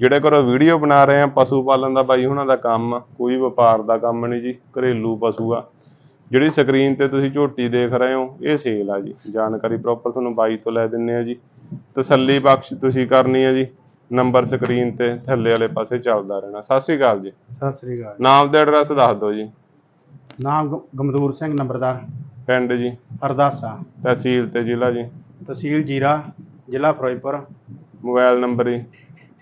ਜਿਹੜੇ ਘਰੋਂ ਵੀਡੀਓ ਬਣਾ ਰਹੇ ਆ ਪਸ਼ੂ ਪਾਲਣ ਦਾ ਬਾਈ ਉਹਨਾਂ ਦਾ ਕੰਮ ਆ ਕੋਈ ਵਪਾਰ ਦਾ ਕੰਮ ਨਹੀਂ ਜੀ ਘਰੇਲੂ ਪਸ਼ੂ ਆ। ਜਿਹੜੀ ਸਕਰੀਨ ਤੇ ਤੁਸੀਂ ਝੋਟੀ ਦੇਖ ਰਹੇ ਹੋ ਇਹ ਸੇਲ ਆ ਜੀ। ਜਾਣਕਾਰੀ ਪ੍ਰੋਪਰ ਤੁਹਾਨੂੰ ਬਾਈ ਤੋਂ ਲੈ ਦਿੰਨੇ ਆ ਜੀ। ਤਸੱਲੀ ਬਖਸ਼ ਤੁਸੀਂ ਕਰਨੀ ਹੈ ਜੀ। ਨੰਬਰ ਸਕਰੀਨ ਤੇ ਥੱਲੇ ਵਾਲੇ ਪਾਸੇ ਚੱਲਦਾ ਰਹਿਣਾ। ਸਤਿ ਸ਼੍ਰੀ ਅਕਾਲ ਜੀ। ਸਤਿ ਸ੍ਰੀ ਅਕਾਲ ਨਾਮ ਤੇ ਐਡਰੈਸ ਦੱਸ ਦਿਓ ਜੀ। ਨਾਮ ਗ- ਗਮਦੂਰ ਸਿੰਘ ਨੰਬਰਦਾਰ। ਪਿੰਡ ਜੀ। ਅਰਦਾਸਾ। ਤਹਿਸੀਲ ਤੇ ਜ਼ਿਲ੍ਹਾ ਜੀ। ਤਹਿਸੀਲ ਜੀਰਾ ਜ਼ਿਲ੍ਹਾ ਫਿਰੋਜ਼ਪੁਰ। ਮੋਬਾਈਲ ਨੰਬਰ ਜੀ।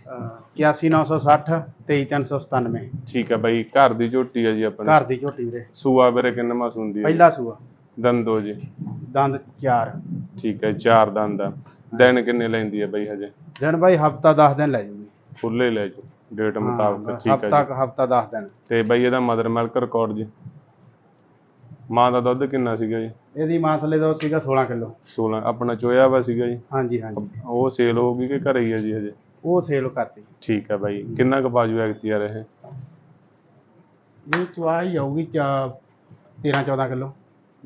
81960 23397 ਠੀਕ ਹੈ ਬਾਈ ਘਰ ਦੀ ਝੋਟੀ ਹੈ ਜੀ ਆਪਣੀ? ਘਰ ਦੀ ਝੋਟੀ ਵੀਰੇ। ਸੂਆ ਵੀਰੇ ਕਿੰਨਾ ਮਾਸ ਹੁੰਦੀ ਹੈ? ਪਹਿਲਾ ਸੂਆ। ਦੰਦੋ ਜੀ। ਦੰਦ ਚਾਰ। ਠੀਕ ਹੈ ਚਾਰ ਦੰਦ ਆ। ਦਿਨ ਕਿੰਨੇ ਲੈਂਦੀ ਹੈ ਬਈ ਹਜੇ? ਦਿਨ ਬਾਈ ਹਫਤਾ 10 ਦਿਨ ਲੈ ਜੂਗੀ। ਖੁੱਲੇ ਲੈ ਜੋ ਡੇਟ ਮੁਤਾਬਕ ਠੀਕ ਹੈ ਹਫਤਾ ਹਫਤਾ 10 ਦਿਨ। ਤੇ ਬਈ ਇਹਦਾ ਮਦਰ ਮਿਲਕ ਰਿਕਾਰਡ ਜੀ? ਮਾਂ ਦਾ ਦੁੱਧ ਕਿੰਨਾ ਸੀਗਾ ਜੀ? ਇਹਦੀ ਮਾਂ ਥੱਲੇ ਦਾ ਸੀਗਾ 16 ਕਿਲੋ। 16 ਆਪਣਾ ਚੋਇਆ ਵਾ ਸੀਗਾ ਜੀ? ਹਾਂਜੀ ਹਾਂਜੀ। ਉਹ ਸੇਲ ਹੋ ਗਈ ਕਿ ਘਰੇ ਹੀ ਹੈ ਜੀ ਹਜੇ? ਉਹ ਸੇਲ ਕਰਤੀ। ਠੀਕ ਹੈ ਬਾਈ। ਕਿੰਨਾ ਕੁ ਬਾਜੂ ਐਕਤੀ ਆ ਰਹੇ ਇਹ? ਚਵਾਈ ਆਊਗੀ ਚਾ 13 14 ਕਿਲੋ।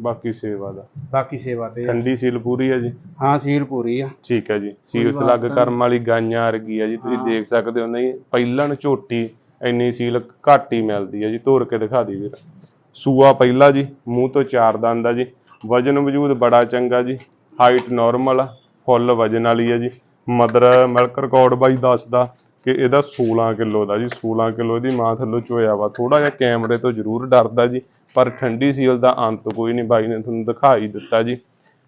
ਬਾਕੀ ਸੇਵਾ ਦਾ। ਬਾਕੀ ਸੇਵਾ ਤੇ। ਆ। ਠੰਡੀ ਸੀਲ ਪੂਰੀ ਹੈ ਜੀ? ਹਾਂ ਸੀਲ ਪੂਰੀ ਆ। ਠੀਕ ਹੈ ਜੀ। ਸੀਲ ਸਲੱਗ। ਕਰਮ ਵਾਲੀ ਗਾਈਆਂ ਵਰਗੀ ਹੈ ਜੀ। ਤੁਸੀਂ। ਦੇਖ ਸਕਦੇ ਹੋ ਨਹੀਂ ਪਹਿਲਣ ਝੋਟੀ ਇੰਨੀ ਸੀਲ ਘੱਟ ਹੀ ਮਿਲਦੀ ਹੈ ਜੀ। ਤੋੜ ਕੇ ਦਿਖਾ ਦੀ ਵੀਰ। ਸੂਆ ਪਹਿਲਾ ਜੀ ਮੂੰਹ ਤੋਂ ਚਾਰ ਦੰਦ ਆ ਜੀ। ਵਜਨ ਵਜੂਦ ਬੜਾ ਚੰਗਾ ਜੀ। ਹਾਈਟ ਨਾਰਮਲ ਫੁੱਲ ਵਜਨ ਵਾਲੀ ਹੈ ਜੀ। ਮਦਰ ਮਿਲਕ ਰਿਕਾਰਡ ਬਾਈ ਦੱਸਦਾ ਕਿ ਇਹਦਾ 16 ਕਿਲੋ ਦਾ ਜੀ 16 ਕਿਲੋ ਦੀ ਮਾਂ ਥੱਲੋਂ ਚੋਇਆ ਵਾ। ਥੋੜਾ ਜਿਹਾ ਕੈਮਰੇ ਤੋਂ ਜ਼ਰੂਰ ਡਰਦਾ ਜੀ, ਪਰ ਠੰਡੀ ਸੀਲ ਦਾ ਅੰਤ ਕੋਈ ਨਹੀਂ ਬਾਈ ਨੇ ਤੁਹਾਨੂੰ ਦਿਖਾਈ ਦਿੱਤਾ ਜੀ।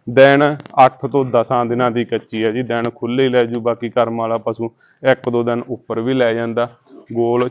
ਦਿਨ 8 ਤੋਂ 10 ਦਿਨਾਂ ਦੀ ਕੱਚੀ ਹੈ ਜੀ ਦਿਨ ਖੁੱਲੇ ਹੀ ਲੈ ਜੂ, ਬਾਕੀ ਕਰਮ ਵਾਲਾ ਪਸ਼ੂ ਇੱਕ ਦੋ ਦਿਨ ਉੱਪਰ ਵੀ ਲੈ ਜਾਂਦਾ। ਗੋਲ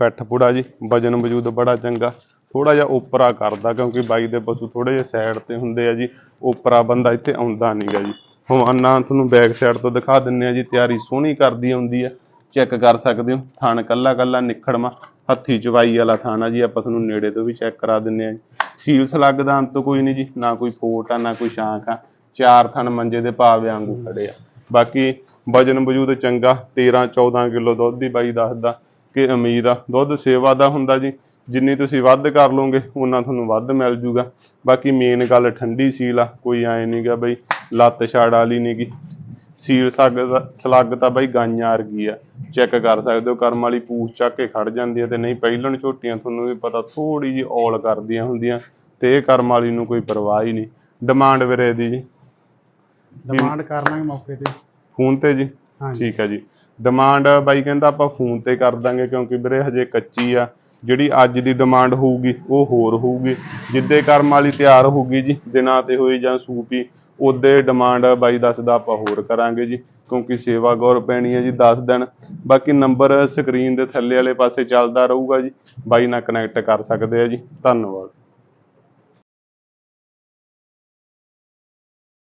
ਪੈਠ ਪੁੜਾ ਜੀ, ਵਜਨ ਵਜੂਦ ਬੜਾ ਚੰਗਾ। ਥੋੜਾ ਜਿਹਾ ਉਪਰਾ ਕਰਦਾ, ਕਿਉਂਕਿ ਬਾਈ ਦੇ ਪਸ਼ੂ ਥੋੜੇ ਜਿਹਾ ਸਾਈਡ ਤੇ ਹੁੰਦੇ ਆ ਜੀ, ਉਪਰਾ ਬੰਦਾ ਇੱਥੇ ਆਉਂਦਾ ਨਹੀਂਗਾ ਜੀ। ਹਵਾਨਾ ਤੁਹਾਨੂੰ ਬੈਕ ਸਾਈਡ ਤੋਂ ਦਿਖਾ ਦਿੰਨੇ ਆ ਜੀ, ਤਿਆਰੀ ਸੋਹਣੀ ਕਰਦੀ ਆਉਂਦੀ ਆ। ਚੈੱਕ ਕਰ ਸਕਦੇ ਹੋ, ਥਣ ਕੱਲਾ ਕੱਲਾ ਨਿਖੜਮਾ, ਹੱਥੀ ਚਵਾਈ ਵਾਲਾ ਥਾਣਾ ਜੀ, ਆਪਾਂ ਤੁਹਾਨੂੰ ਨੇੜੇ ਤੋਂ ਵੀ ਚੈੱਕ ਕਰਾ ਦਿੰਨੇ ਆ ਜੀ। ਸੀਲ ਸਲੱਗ ਦਾ ਅੰਤ ਕੋਈ ਨਹੀਂ ਜੀ, ਨਾ ਕੋਈ ਫੋਟ ਆ, ਨਾ ਕੋਈ ਸ਼ਾਂਕ ਆ। ਚਾਰ ਥਣ ਮੰਜੇ ਦੇ ਭਾਵ ਵਾਂਗੂ ਖੜੇ ਆ। ਬਾਕੀ ਵਜਨ ਵਜੂਦ ਚੰਗਾ 13 14 ਕਿਲੋ ਦੁੱਧ ਦੀ ਬਾਈ ਦੱਸਦਾ ਕਿ ਉਮੀਦ ਆ। ਦੁੱਧ ਸੇਵਾ ਦਾ ਹੁੰਦਾ ਜੀ, ਜਿੰਨੀ ਤੁਸੀਂ ਵੱਧ ਕਰ ਲਓਗੇ ਉਹਨਾਂ ਤੁਹਾਨੂੰ ਵੱਧ ਮਿਲ ਜੂਗਾ। ਬਾਕੀ ਮੇਨ ਗੱਲ ਠੰਡੀ ਸੀਲ ਆ, ਕੋਈ ਐ ਨਹੀਂਗਾ ਬਈ ਲੱਤ ਛਾੜ ਵਾਲੀ ਨਹੀਂਗੀ ਸੀਲ ਸੱਗ ਦਾ- ਸਲੱਗ ਤਾਂ ਬਈ ਗਾਈਆਂ ਵਰਗੀ ਆ। ਚੈੱਕ ਕਰ ਸਕਦੇ ਹੋ ਕਰਮ ਵਾਲੀ ਪੂਛ ਚੱਕ ਕੇ ਖੜ ਜਾਂਦੀ ਹੈ ਤੇ ਨਹੀਂ ਪਹਿਲਣ ਝੋਟੀਆਂ ਤੁਹਾਨੂੰ ਵੀ ਪਤਾ ਥੋੜੀ ਜੀ ਔਲ ਕਰਦੀਆਂ ਹੁੰਦੀਆਂ ਤੇ ਇਹ ਕਰਮ ਵਾਲੀ ਨੂੰ ਕੋਈ ਪਰਵਾਹ ਹੀ ਨਹੀਂ। ਡਿਮਾਂਡ ਵੀਰੇ ਦੀ ਜੀ। ਡਿਮਾਂਡ ਕਰ ਲਾਂਗੇ ਮੌਕੇ ਤੇ। ਫੋਨ ਤੇ ਜੀ। ਠੀਕ ਹੈ ਜੀ। ਡਿਮਾਂਡ ਬਾਈ ਕਹਿੰਦਾ ਆਪਾਂ ਫੋਨ ਤੇ ਕਰ ਦਾਂਗੇ ਕਿਉਂਕਿ ਵੀਰੇ ਹਜੇ ਕੱਚੀ ਆ। ਜਿਹੜੀ ਅੱਜ ਦੀ ਡਿਮਾਂਡ ਹੋਊਗੀ ਉਹ ਹੋਰ ਹੋਊਗੀ। ਜਿੱਦੇ ਕਰਮ ਵਾਲੀ ਤਿਆਰ ਹੋਊਗੀ ਜੀ ਦਿਨਾਂ ਤੇ ਹੋਈ ਜਾਂ ਸੂਪੀ ਉਹਦੇ ਡਿਮਾਂਡ ਬਾਈ ਦੱਸਦਾ ਆਪਾਂ ਹੋਰ ਕਰਾਂਗੇ ਜੀ, ਕਿਉਂਕਿ ਸੇਵਾ ਗੌਰ ਪੈਣੀ ਹੈ ਜੀ 10 ਦਿਨ। ਬਾਕੀ ਨੰਬਰ ਸਕਰੀਨ ਦੇ ਥੱਲੇ ਵਾਲੇ ਪਾਸੇ ਚੱਲਦਾ ਰਹੂਗਾ ਜੀ, ਬਾਈ ਨਾਲ ਕਨੈਕਟ ਕਰ ਸਕਦੇ ਆ ਜੀ। ਧੰਨਵਾਦ।